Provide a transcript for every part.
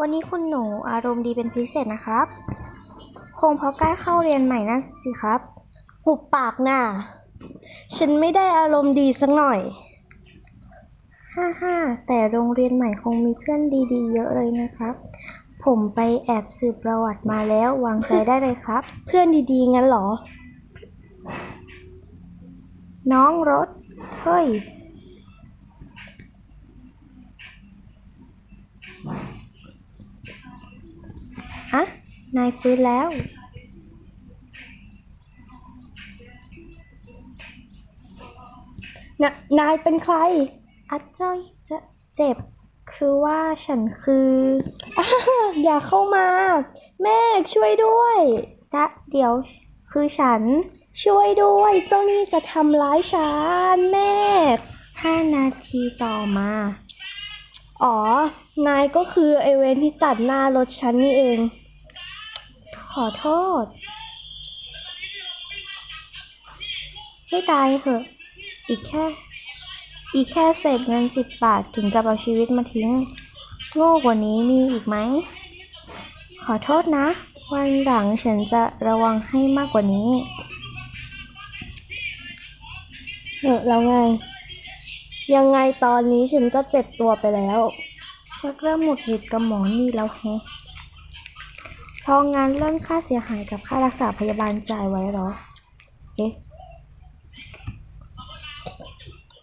วันนี้คุณหนูอารมณ์ดีเป็นพิเศษนะครับ คงเพราะใกล้เข้าเรียนใหม่นั่นสิครับ หุบปากน่ะ ฉันไม่ได้อารมณ์ดีสักหน่อย ฮ่าฮ่าแต่โรงเรียนใหม่คงมีเพื่อนดีๆ เยอะเลยนะครับ ผมไปแอบสืบประวัติมาแล้ววางใจได้เลยครับ เพื่อนดีๆ งั้นเหรอ น้องรถ เฮ้ย อะ นายฟื้นแล้ว นนายเป็นใคร อัจจ้อยจะเจ็บ คือว่าฉันคืออ้าอย่าเข้ามา แม่ช่วยด้วยดะเดี๋ยวคือฉัน ช่วยด้วย เจ้านี่จะทำร้ายฉันแม่ห้านาทีต่อมา อ๋อ นายก็คือไอเวนที่ตัดหน้ารถฉันนี่เอง ขอโทษ ให้ตายเถอะ อีกแค่ อีกแค่เศษเงินสิบบาทถึงกับเอาชีวิตมาทิ้ง โง่กว่านี้มีอีกไหม ขอโทษนะ วันหลังฉันจะระวังให้มากกว่านี้ เออแล้วไง ยังไงตอนนี้ฉันก็เจ็บตัวไปแล้ว ชักเริ่มหมดหิดกับหมอนี่แล้วแฮะ พราะงานเรื่องค่าเสียหายกับค่ารักษาพยาบาลจ่ายไว้หรอ เอ๊ะ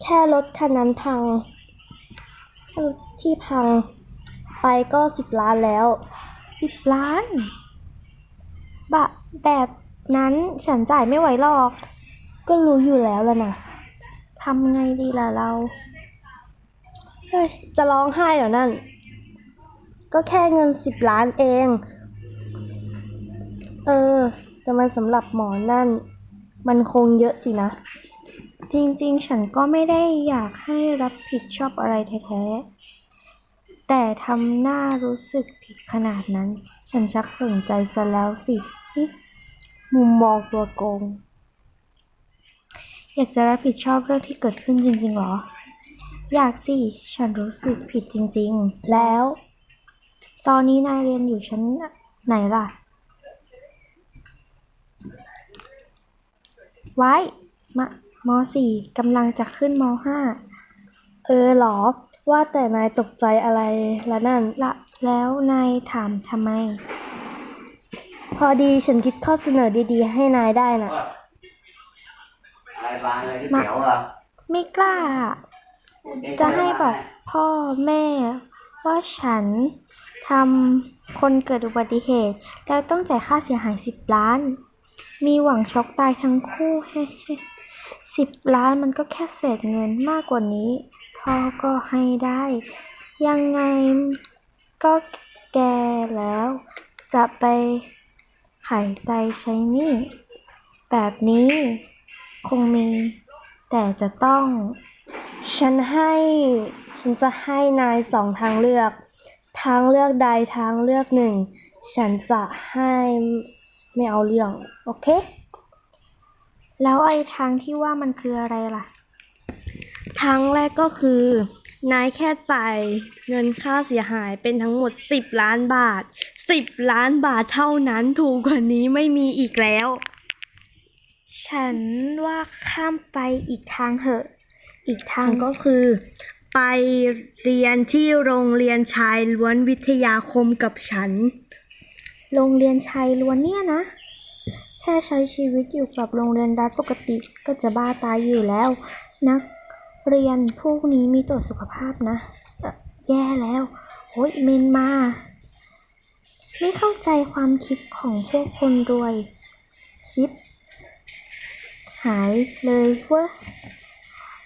แค่รถคันนั้นพัง ที่พังไปก็สิบล้านแล้ว สิบล้าน บะแบบนั้นฉันจ่ายไม่ไหวหรอก ก็รู้อยู่แล้วล่ะนะทำไงดีล่ะเรา เฮ้ย จะร้องไห้เหรอนั่น ก็แค่เงินสิบล้านเอง เออ แต่มันสำหรับหมอนั่น มันคงเยอะสินะ จริงๆ ฉันก็ไม่ได้อยากให้รับผิดชอบอะไรแท้ๆ แต่ทำหน้ารู้สึกผิดขนาดนั้น ฉันชักสนใจซะแล้วสิ มุมมองตัวโกง อยากจะรับผิดชอบเรื่องที่เกิดขึ้นจริงๆหรอ อยากสิ ฉันรู้สึกผิดจริงๆ แล้ว ตอนนี้นายเรียนอยู่ชั้นไหนล่ะ ไว้มามสี่กำลังจะขึ้นมห้า เออเหรอ ว่าแต่นายตกใจอะไรละนั่นละ แล้วนายถามทำไม พอดีฉันคิดข้อเสนอดีๆ ให้นายได้นะอะไรบางอะไรที่เขียวเหรอไม่กล้าจะให้บอกพ่อแม่ว่าฉันทำคนเกิดอุบัติเหตุ แล้วต้องจ่ายค่าเสียหายสิบล้าน มีหวังช็อกตายทั้งคู่เฮ้สิบล้านมันก็แค่เศษเงินมากกว่านี้ พ่อก็ให้ได้ ยังไงก็แก่แล้ว จะไปไขไตใช้นี้แบบนี้ คงมี แต่จะต้อง ฉันให้ ฉันจะให้นายสองทางเลือก ทางเลือกใดทางเลือกหนึ่ง ฉันจะให้ ไม่เอาเรื่อง โอเค แล้วไอ้ทางที่ว่ามันคืออะไรล่ะ ทางแรกก็คือนายแค่จ่ายเงินค่าเสียหายเป็นทั้งหมด 10 ล้านบาท 10 ล้านบาทเท่านั้นถูกกว่านี้ไม่มีอีกแล้ว ฉันว่าข้ามไปอีกทางเหอะ อีกทางทางก็คือ ไปเรียนที่โรงเรียนชายล้วนวิทยาคมกับฉัน โรงเรียนชายล้วนเนี่ยนะ แค่ใช้ชีวิตอยู่กับโรงเรียนรัฐปกติก็จะบ้าตายอยู่แล้ว นักเรียนพวกนี้มีตรวจสุขภาพนะ แย่แล้วโอ้ยเมนมา ไม่เข้าใจความคิดของพวกคนรวย ชิป หายเลยเว้ย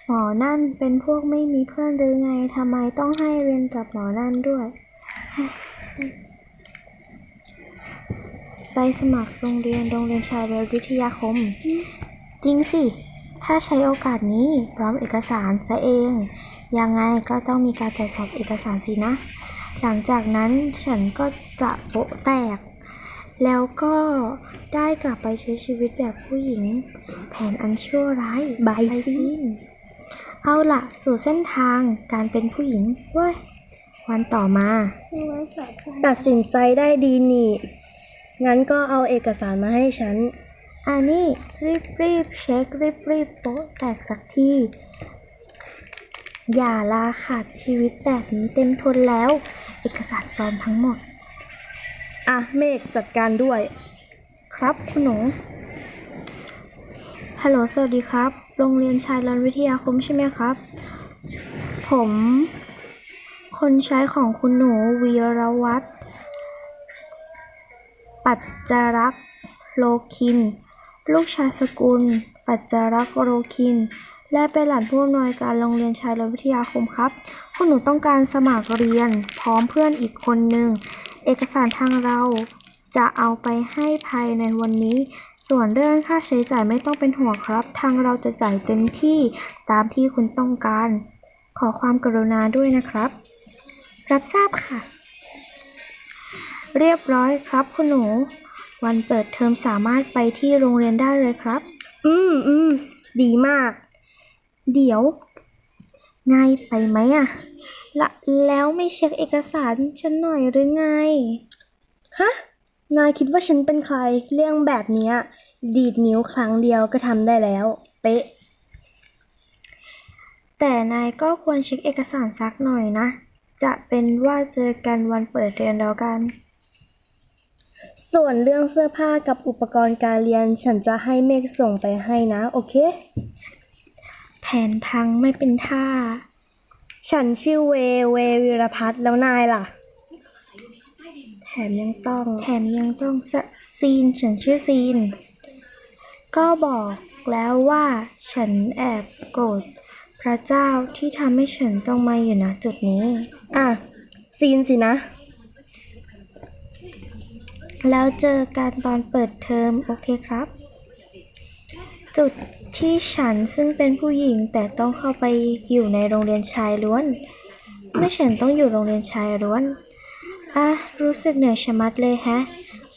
หมอนั่นเป็นพวกไม่มีเพื่อนหรือไงทำไมต้องให้เรียนกับหมอนั่นด้วย ไปสมัครโรงเรียนโรงเรียนชายเรือวิทยาคม จริงสิ ถ้าใช้โอกาสนี้พร้อมเอกสารซะเอง ยังไงก็ต้องมีการตรวจสอบเอกสารสินะ หลังจากนั้นฉันก็จะโปะแตก แล้วก็ได้กลับไปใช้ชีวิตแบบผู้หญิง แผนอันชั่วร้ายบายซินเอาล่ะสู่เส้นทางการเป็นผู้หญิงเว้ยวันต่อมา ตัดสินใจได้ดีนี่ งั้นก็เอาเอกสารมาให้ฉัน อันนี้รีบรีบเช็ครีบรีบโป๊ะแตกสักที อย่าลาขาดชีวิตแบบนี้เต็มทนแล้ว เอกสารปลอมทั้งหมด อะ เมฆจัดการด้วย ครับคุณหนู ฮัลโหลสวัสดีครับ โรงเรียนชายรันวิทยาคมใช่ไหมครับ ผม คนใช้ของคุณหนูวีรวัตร ปัจจารักษ์โลคิน ลูกชายสกุล ปัจจารักษ์โลคิน และเป็นหลานผู้อำนวยการโรงเรียนชายรันวิทยาคมครับคุณหนูต้องการสมัครเรียน พร้อมเพื่อนอีกคนหนึ่ง เอกสารทางเราจะเอาไปให้ภายในวันนี้ ส่วนเรื่องค่าใช้จ่ายไม่ต้องเป็นห่วงครับ ทางเราจะจ่ายเต็มที่ตามที่คุณต้องการ ขอความกรุณาด้วยนะครับ รับทราบค่ะ เรียบร้อยครับคุณหนู วันเปิดเทอมสามารถไปที่โรงเรียนได้เลยครับ อืมอืมดีมาก เดี๋ยว ง่ายไปไหมอะละแล้วไม่เช็คเอกสารฉันหน่อยหรือไง ฮะ นายคิดว่าฉันเป็นใคร เรื่องแบบเนี้ยดีดนิ้วครั้งเดียวก็ทำได้แล้ว เป๊ะ แต่นายก็ควรเช็คเอกสารสักหน่อยนะ จะเป็นว่าเจอกันวันเปิดเรียนแล้วกัน ส่วนเรื่องเสื้อผ้ากับอุปกรณ์การเรียน ฉันจะให้เมฆส่งไปให้นะ โอเค แผนพังไม่เป็นท่า ฉันชื่อเว เววิรพัฒน์แล้วนายล่ะ แถมยังต้อง แถมยังต้องสะซีน ฉันชื่อซีน ก็บอกแล้วว่าฉันแอบโกรธพระเจ้าที่ทำให้ฉันต้องมาอยู่ณจุดนี้ อะ ซีนสินะ แล้วเจอกันตอนเปิดเทอม โอเคครับ จุดที่ฉันซึ่งเป็นผู้หญิงแต่ต้องเข้าไปอยู่ในโรงเรียนชายล้วน ไม่ฉันต้องอยู่โรงเรียนชายล้วน อะ รู้สึกเหนื่อยชะมัดเลยแฮะ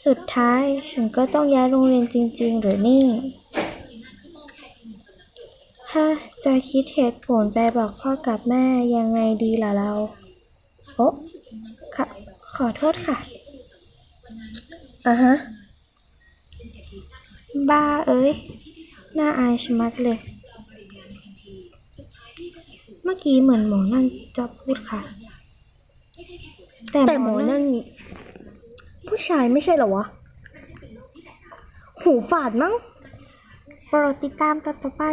สุดท้ายฉันก็ต้องย้ายโรงเรียนจริง ๆ หรือนี่ถ้าจะคิดเหตุผลไปบอกพ่อกับแม่ยังไงดีล่ะเรา โอ๊ะค่ะขอโทษค่ะ อะฮะ บ้าเอ้ย น่าอายชะมัดเลย เมื่อกี้เหมือนหมอนั่นจะพูดค่ะ แต่หมอนั่น ผู้ชายไม่ใช่เหรอวะ หูฝาดมั้งโปรดติดตามตอนต่อไป